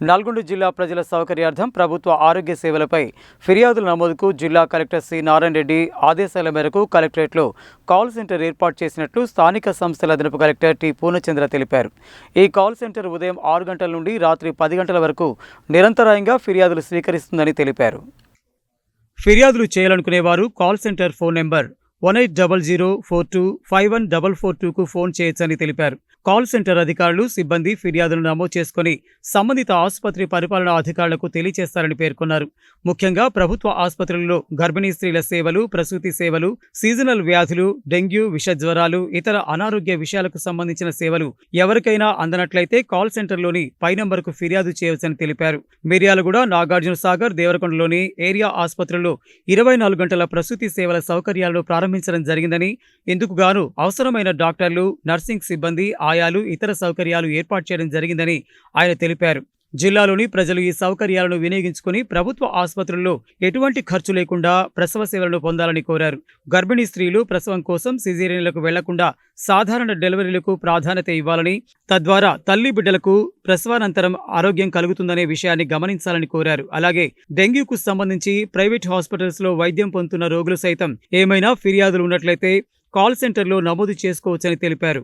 నల్గొండ జిల్లా ప్రజల సౌకర్యార్థం ప్రభుత్వ ఆరోగ్య సేవలపై ఫిర్యాదుల నమోదుకు జిల్లా కలెక్టర్ సి నారాయణ రెడ్డి ఆదేశాల మేరకు కలెక్టరేట్లో కాల్ సెంటర్ ఏర్పాటు చేసినట్లు స్థానిక సంస్థల అదనపు కలెక్టర్ టి పూర్ణచంద్ర తెలిపారు. ఈ కాల్ సెంటర్ ఉదయం ఆరు గంటల నుండి రాత్రి పది గంటల వరకు నిరంతరాయంగా ఫిర్యాదులు స్వీకరిస్తుందని తెలిపారు. ఫిర్యాదులు చేయాలనుకునేవారు call center phone number one eight double zero four two five one double four టూకు phone చేయొచ్చని తెలిపారు. కాల్ సెంటర్ అధికారులు సిబ్బంది ఫిర్యాదులు నమోదు చేసుకుని సంబంధిత ఆసుపత్రి పరిపాలనా అధికారులకు తెలియజేస్తారని పేర్కొన్నారు. ముఖ్యంగా ప్రభుత్వ ఆసుపత్రుల్లో గర్భిణీ స్త్రీల సేవలు ప్రసూతి సేవలు సీజనల్ వ్యాధులు డెంగ్యూ విష జ్వరాలు ఇతర అనారోగ్య విషయాలకు సంబంధించిన సేవలు ఎవరికైనా అందనట్లయితే కాల్ సెంటర్లోని పై నంబర్కు ఫిర్యాదు చేయవచ్చని తెలిపారు. మిర్యాలగూడ నాగార్జున సాగర్ దేవరకొండలోని ఏరియా ఆసుపత్రుల్లో ఇరవై నాలుగు గంటల ప్రసూతి సేవల సౌకర్యాలను ప్రారంభించడం జరిగిందని ఇందుకు గాను అవసరమైన డాక్టర్లు నర్సింగ్ సిబ్బంది ఆయాలు ఇతర సౌకర్యాలు ఏర్పాటు చేయడం జరిగిందని ఆయన తెలిపారు. జిల్లాలోని ప్రజలు ఈ సౌకర్యాలను వినియోగించుకుని ప్రభుత్వ ఆసుపత్రుల్లో ఎటువంటి ఖర్చు లేకుండా ప్రసవ సేవలను పొందాలని కోరారు. గర్భిణీ స్త్రీలు ప్రసవం కోసం సిజేరియన్లకు వెళ్ళకుండా సాధారణ డెలివరీలకు ప్రాధాన్యత ఇవ్వాలని తద్వారా తల్లి బిడ్డలకు ప్రసవానంతరం ఆరోగ్యం కలుగుతుందనే విషయాన్ని గమనించాలని కోరారు. అలాగే డెంగ్యూకు సంబంధించి ప్రైవేట్ హాస్పిటల్స్లో వైద్యం పొందుతున్న రోగులు సైతం ఏమైనా ఫిర్యాదులు ఉన్నట్లయితే కాల్ సెంటర్లో నమోదు చేసుకోవచ్చని తెలిపారు.